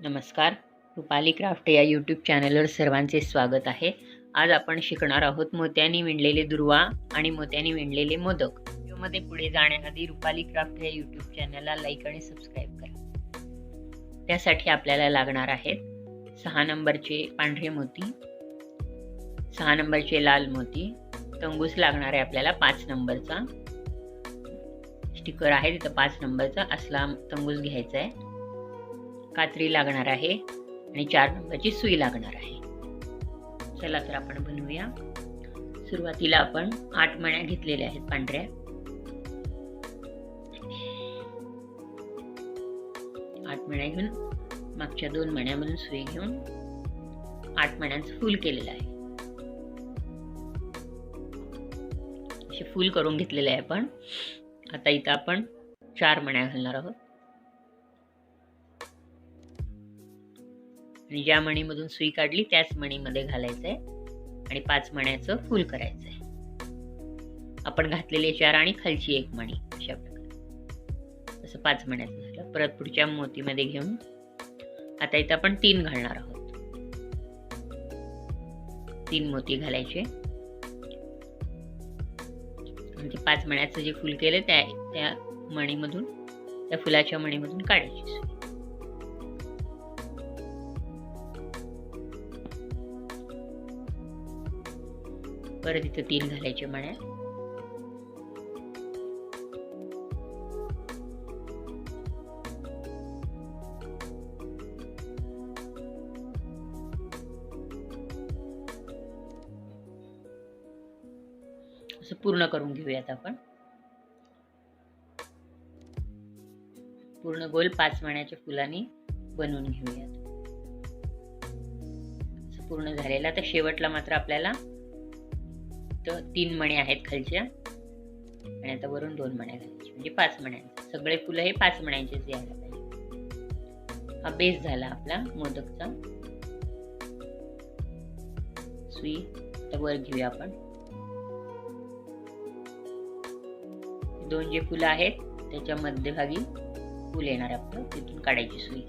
नमस्कार. रुपाली क्राफ्ट या यूट्यूब चॅनलवर सर्वांचे स्वागत आहे. आज आपण शिकणार आहोत मोत्यानी विणलेले दुर्वा आणि मोत्यानी विणलेले मोदक. व्हिडिओमध्ये पुढे जाण्याआधी रुपाली क्राफ्ट या यूट्यूब चॅनलला लाईक आणि सबस्क्राईब करा. त्यासाठी आपल्याला लागणार आहेत सहा नंबरचे पांढरे मोती सहा नंबरचे लाल मोती तंगूस लागणार आहे आपल्याला पाच नंबरचा. स्टिकर आहे तिथं पाच नंबरचा असला तंगूस घ्यायचा आहे. कात्री लागणार आहे आणि चार नंबरची सुई लागणार आहे. चला तर आपण बनवूया. सुरुवातीला आपण आठ मण्या घेतलेल्या आहेत पांढऱ्या. आठ मण्या घेऊन मागच्या दोन मण्यामधून सुई घेऊन आठ मण्यांचं फुल केलेलं आहे. असे फुल करून घेतलेले आहे आपण. आता इथं आपण चार मण्या घालणार आहोत. आणि ज्या मणीमधून सुई काढली त्याच मणीमध्ये घालायचं आहे आणि पाच मण्याचं फुल करायचं आहे आपण घातलेले चार आणि खालची एक मणी अशा प्रकारे. असं पाच मण्याचं झालं परत पुढच्या मोतीमध्ये घेऊन आता इथं आपण तीन घालणार आहोत. तीन मोती घालायचे. म्हणजे पाच मण्याचं जे फुल केलं त्या त्या मणीमधून त्या फुलाच्या मणीमधून काढायची परत इथं तीन घालायचे मण्या असं पूर्ण करून घेऊयात आपण. पूर्ण गोल पाच मण्याच्या फुलांनी बनवून घेऊयात. पूर्ण झालेला. तर शेवटला मात्र आपल्याला फक्त तीन मणे आहेत खालच्या. आणि आता वरून दोन मण्या घालायच्या म्हणजे पाच मण्या सगळे फुलं हे पाच मण्यांचेच यायला पाहिजे. हा बेस झाला आपला मोदकचा. सुई. आता वर घेऊया आपण. दोन जे फुलं आहेत त्याच्या मध्यभागी फुल येणार आपलं. तिथून काढायची सुई.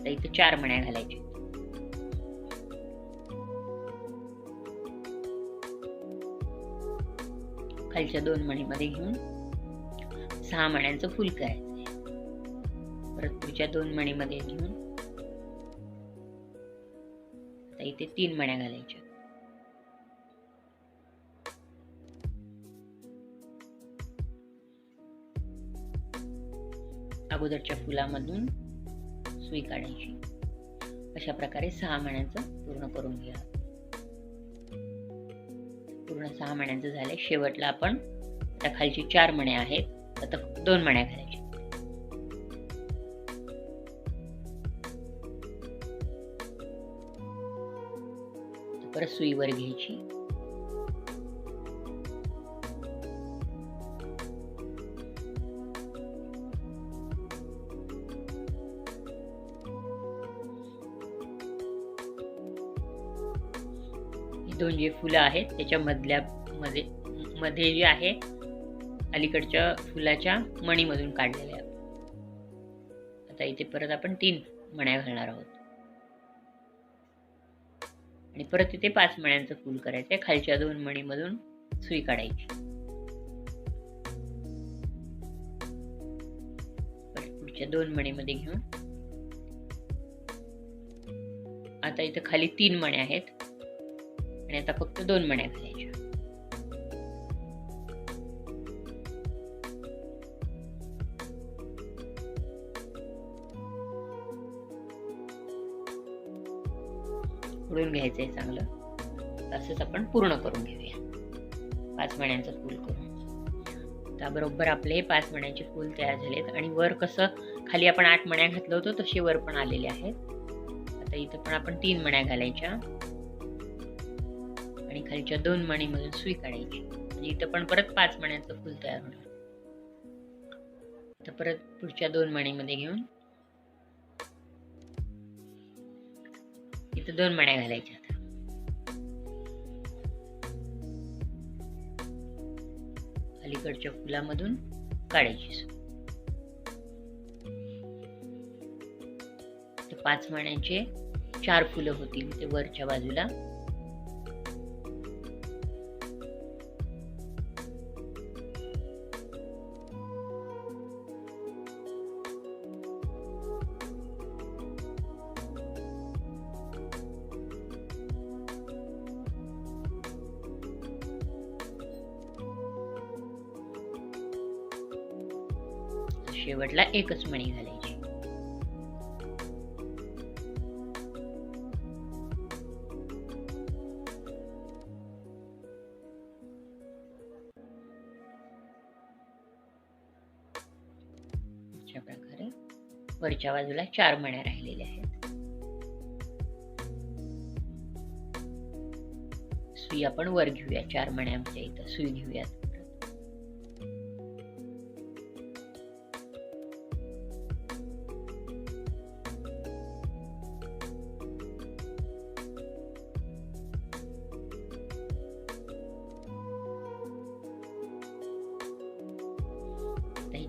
तर इथं चार मण्या घालायच्या खालच्या दोन मणीमध्ये घेऊन सहा मण्यांचं फुल करायचं परत पुढच्या दोन मणीमध्ये घेऊन आता इथे तीन मण्या घालायच्या. अगोदरच्या फुलामधून सुई काढायची. अशा प्रकारे सहा मण्यांचं पूर्ण करून घ्या. पूर्ण सहा मण्यांचं झालं शेवटला आपण आता खालची चार मणे आहेत. आता दोन मण्या घालायच्या. परत सुईवर घ्यायची. दोन जे फुलं आहेत त्याच्या मधल्या मध्ये मध्ये जे आहे अलीकडच्या फुलाच्या मणीमधून काढलेल्या आता इथे परत आपण तीन मण्या घालणार आहोत. आणि परत इथे पाच मण्यांचं फुल करायचं आहे खालच्या दोन मणीमधून सुई काढायची. पुढच्या दोन मणीमध्ये घेऊन आता इथं खाली तीन मण्या आहेत. आणि आता फक्त दोन मण्या घालायच्या उडून घ्यायचंय चांगलं. तसंच आपण पूर्ण करून घेऊया. पाच मण्यांचं फूल करून. त्याबरोबर आपले पाच मण्यांचे फूल तयार झालेत आणि वर कसं खाली आपण आठ मण्या घातलं होतं तसे वर पण आलेले आहेत. आता इथं पण आपण तीन मण्या घालायच्या. आणि खालच्या दोन मणीमधून सुई काढायची म्हणजे इथं पण परत पाच मण्यांचं फूल तयार होणार. तर परत पुढच्या दोन मणीमध्ये घेऊन इथं दोन मण्या घालायच्या अलीकडच्या फुलामधून काढायची सुई पाच मण्यांचे चार फुलं होतील. ते वरच्या बाजूला शेवटला एकच मणी घालायची. अशा प्रकारे वरच्या बाजूला चार मण्या राहिलेल्या आहेत. सुई आपण वर घेऊया चार मण्यांच्या इथं सुई घेऊयात.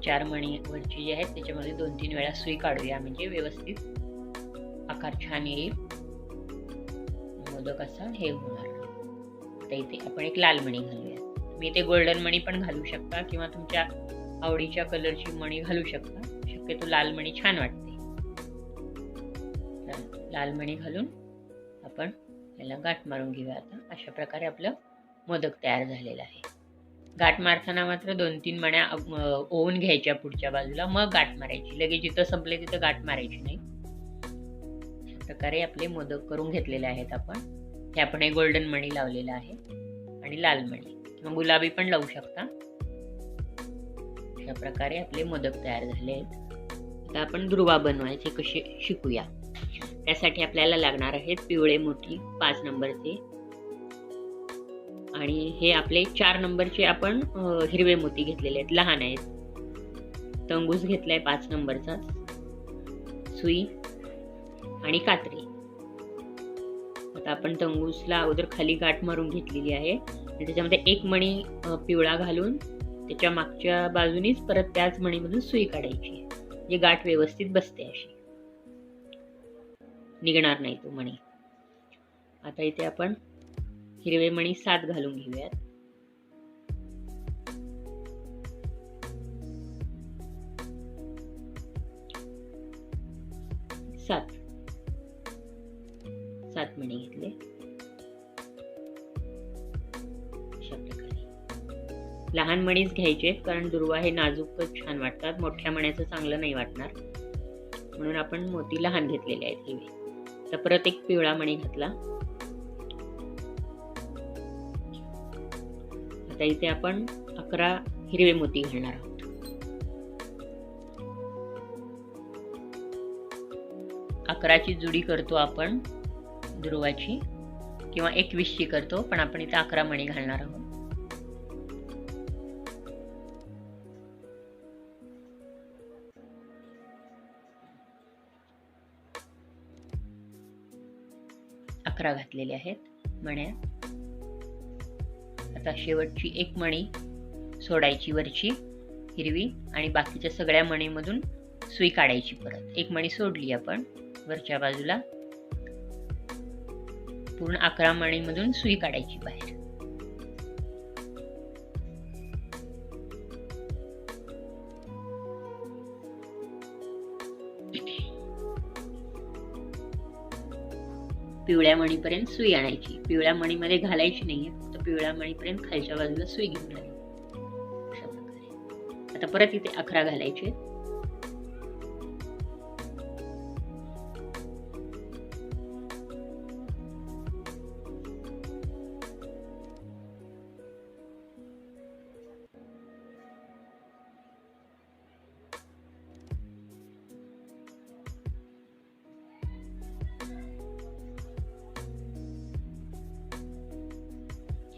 चार मणी वरची जी आहेत त्याच्यामध्ये दोन तीन वेळा सुई काढूया म्हणजे व्यवस्थित आकार छान येईल. मोदक असा हे होणार. तर इथे आपण एक लाल मणी घालूया तुम्ही इथे गोल्डन मणी पण घालू शकता किंवा तुमच्या आवडीच्या कलरची मणी घालू शकता. शक्यतो लाल मणी छान वाटते. लाल मणी घालून आपण याला गाठ मारून घेऊया आता. अशा प्रकारे आपलं मोदक तयार झालेलं आहे. गाठ मारताना मात्र दोन तीन मण्या ओवून घ्यायच्या पुढच्या बाजूला. मग गाठ मारायची. लगेच जिथं संपले तिथं गाठ मारायची नाही. अशा प्रकारे आपले मोदक करून घेतलेले आहेत आपण. हे आपण एक गोल्डन मणी लावलेलं आहे. आणि लाल मणी. किंवा गुलाबी पण लावू शकता. अशा प्रकारे आपले मोदक तयार झाले आहेत. आता आपण दुर्वा बनवायचे कसे शिकूया. त्यासाठी आपल्याला लागणार आहेत पिवळे मोठी पाच नंबरचे. आणि हे आपले चार नंबरचे आपण हिरवे मोती घेतलेले आहेत. लहान आहेत. तंगूस घेतलाय पाच नंबरचा. सुई आणि कात्री. आता आपण तंगूसला अगोदर खाली गाठ मारून घेतलेली आहे. आणि त्याच्यामध्ये एक मणी पिवळा घालून त्याच्या मागच्या बाजूनीच परत त्याच मणीमधून सुई काढायची. म्हणजे गाठ व्यवस्थित बसते अशी. निघणार नाही तो मणी. आता इथे आपण हिरवे मणी सात घालून घेऊयात. सात. सात मणी घेतले. अशा प्रकारे. लहान मणीच घ्यायचे कारण दुर्वा हे नाजूकच छान वाटतात. मोठ्या मण्याचं चांगलं नाही वाटणार. म्हणून आपण मोती लहान घेतलेले आहेत हिरवे. तर परत एक पिवळा मणी घातला. आता इथे आपण अकरा हिरवे मोती घालणार आहोत. अकराची जुडी करतो आपण ध्रुवाची किंवा एकवीसची करतो पण आपण इथे अकरा मणी घालणार आहोत. अकरा घातलेले आहेत मण्या. आता शेवटची एक मणी सोडायची वरची हिरवी आणि बाकीच्या सगळ्या मणीमधून सुई काढायची परत. एक मणी सोडली आपण वरच्या बाजूला. पूर्ण अकरा मणीमधून सुई काढायची बाहेर. पिवळ्या मणीपर्यंत सुई आणायची. पिवळ्या मणीमध्ये घालायची नाहीये. फक्त पिवळ्या मणीपर्यंत खालच्या बाजूला सुई घेऊन आणायची अशा प्रकारे. आता परत इथे अकरा घालायचे.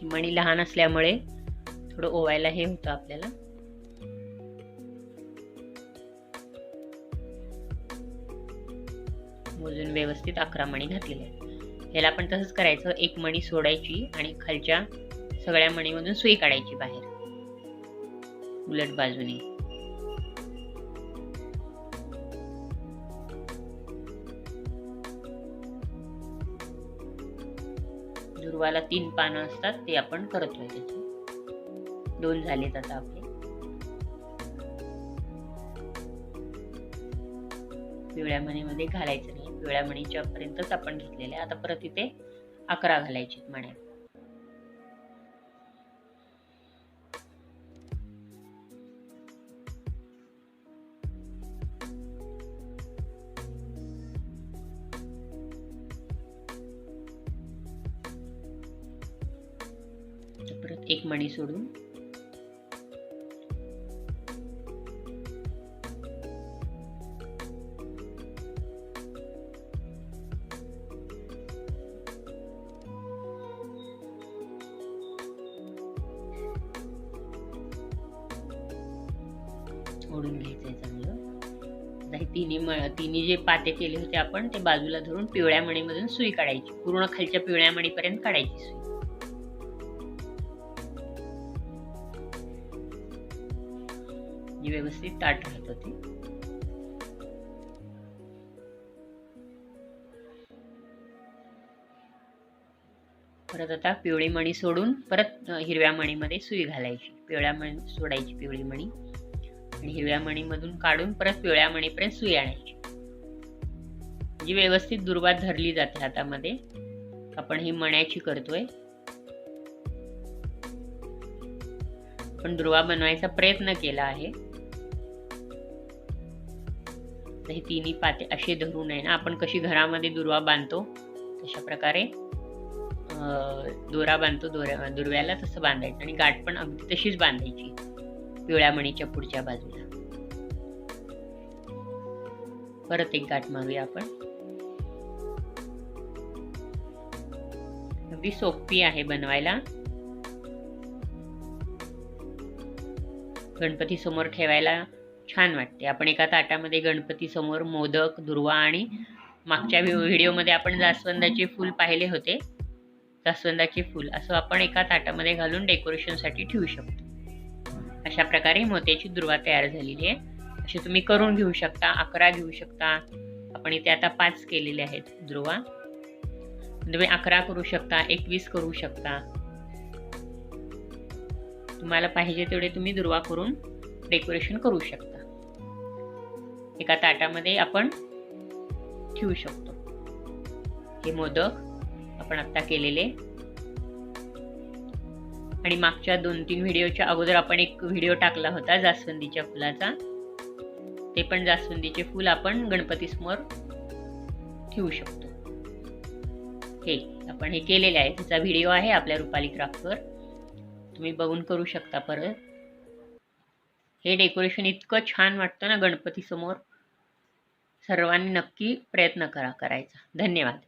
मणी लहान असल्यामुळे थोडं ओवायला हे होतं आपल्याला. मोजून व्यवस्थित अकरा मणी घातलेले आहेत. याला पण तसंच करायचं एक मणी सोडायची आणि खालच्या सगळ्या मणीमधून सुई काढायची बाहेर. उलट बाजूने. दुर्वाला तीन पानं असतात ते आपण करतोय त्याचे. दोन झालेत आता आपले. पिवळ्या मणीमध्ये घालायचं नाही. पिवळ्या मणीच्या पर्यंतच आपण घेतलेले आता परत इथे अकरा घालायचे मण्या. एक मणी सोडून. ओढून घ्यायचंय चांगलं. आता तिन्ही म तिन्ही जे पाते केले होते आपण ते बाजूला धरून पिवळ्या मणीमधून सुई काढायची. पूर्ण खालच्या पिवळ्या मणीपर्यंत काढायची सुई. व्यवस्थित ताट राहत होती. परत आता पिवळी मणी सोडून परत हिरव्या मणीमध्ये सुई घालायची. पिवळ्या मणी सोडायची पिवळी मणी. आणि हिरव्या मणीमधून काढून परत पिवळ्या मणीपर्यंत सुई आणायची. जी व्यवस्थित दुर्वात धरली जाते हातामध्ये आपण ही मण्याची करतोय. पण दुर्वा बनवायचा प्रयत्न केला आहे. हे तिन्ही पाते असे धरून आहे ना आपण कशी घरामध्ये दुर्वा बांधतो तशा प्रकारे दोरा बांधतो दोऱ्या दुर्व्याला तसं बांधायचं आणि गाठ पण अगदी तशीच बांधायची पिवळ्या मणीच्या पुढच्या बाजूला. परत एक गाठ मारूया आपण. अगदी सोपी आहे बनवायला. गणपती समोर ठेवायला छान वाटते. आपण एका ताटामध्ये गणपती समोर मोदक दुर्वा आणि मागच्या व्हिडिओमध्ये आपण जास्वंदाचे फूल पाहिले होते. जास्वंदाचे फूल. असं आपण एका ताटामध्ये घालून डेकोरेशनसाठी ठेवू शकतो. अशा प्रकारे मोत्याची दुर्वा तयार झालेली आहे. असे तुम्ही करून घेऊ शकता अकरा घेऊ शकता. आपण इथे आता पाच केलेले आहेत दुर्वा. तुम्ही अकरा करू शकता एकवीस करू शकता. तुम्हाला पाहिजे तेवढे तुम्ही दुर्वा करून डेकोरेशन करू शकता. एका ताटामध्ये आपण ठेवू शकतो. हे मोदक आपण आता केलेले. आणि मागच्या दोन तीन व्हिडिओच्या अगोदर आपण एक व्हिडिओ टाकला होता जास्वंदीच्या फुलाचा. ते पण जास्वंदीचे फुल आपण गणपती समोर ठेवू शकतो. हे आपण हे केलेले आहे. त्याचा व्हिडिओ आहे आपल्या रुपाली क्राफ्टवर. तुम्ही बघून करू शकता परत. हे डेकोरेशन इतकं छान वाटतं ना गणपती समोर सर्वांनी नक्की प्रयत्न करा करायचा. धन्यवाद.